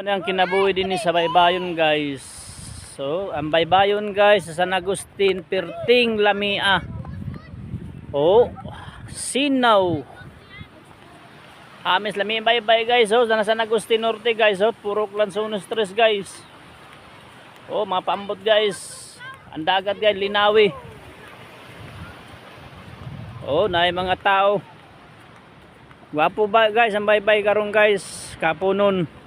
Ano ang kinabuhi din sa Baybayon guys. So, ang Baybayon guys sa San Agustin, Perting, Lamia. Oh, Sinaw. Amis Lamia Baybay guys. Oh, sa San Agustin Norte guys. Oh, puro Lansones 3 guys. Oh, mga paambot guys. Ang dagat guys, linawi. Oh, naay mga tao. Gwapo ba guys ang baybay karon guys. Kapunon.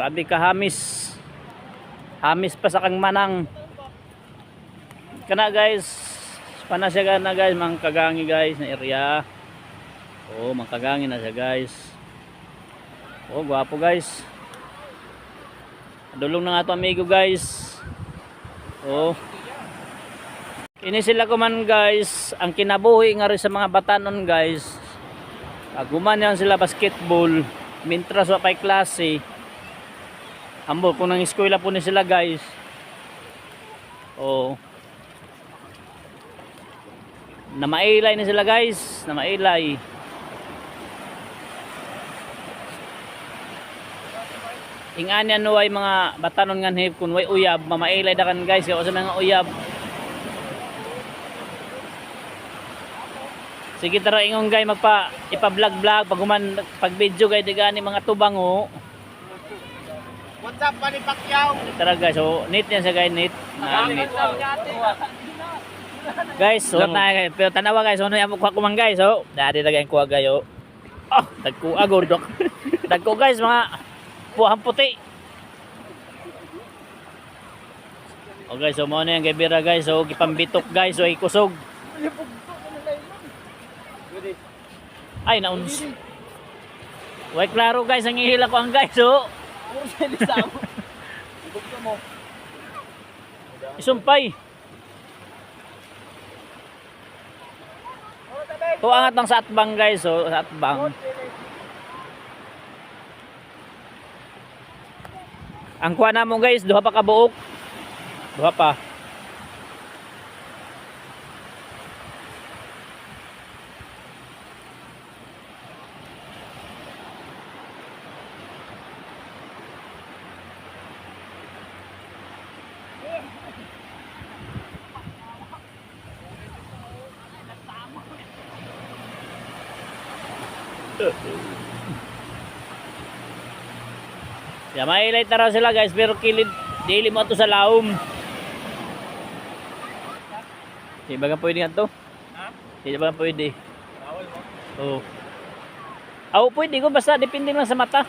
Grabe ka hamis. Hamis pa sa kang manang. Kana guys. Pana siya na guys, mga kagangi guys na area. Oh, mga kagangi na siya guys. Oh, gwapo guys. Dulong na nga to amigo guys. Oh. Ini sila ko man guys, ang kinabuhi nga rin sa mga batanon guys. Aguman yan sila basketball, mintras wa pay klase. Ambo kung nang eskwela po ni sila guys. Oh. Na mailay ni sila guys, na mailay. Ingan yan no ay mga batanon nga hip kun way uyab, mamailay da kan guys, kaya sa mga uyab. Sige tara ingon gay magpa ipa-vlog vlog pag human pag video gay di gani mga tubang oh. What's up, Manny Pacquiao? Tara guys, so neat yan sa guys, neat. Na neat. Guys, so na guys, pero tanawa guys, ano yung kuha kumang guys, so. Dati na guys kuha gayo. Oh, tagkuha gordok. Tagko guys mga puhang puti. Oh guys, so mo na yung gabira guys, so gipambitok guys, so ikusog. Ay, nauns. Way klaro guys, ang ihila ko ang guys, so. Isumpay. To angat ng sa atbang guys, so sa atbang. Ang kuha na mo guys, duha pa ka buok. Duha pa. Ya mailay taraw sila guys, pero kilid dili mo to sa laom. Di ba nga pwede nga to? Ha? Di ba nga pwede? Bawal mo. Oo. Oh. Ako pwede ko basta depende lang sa mata.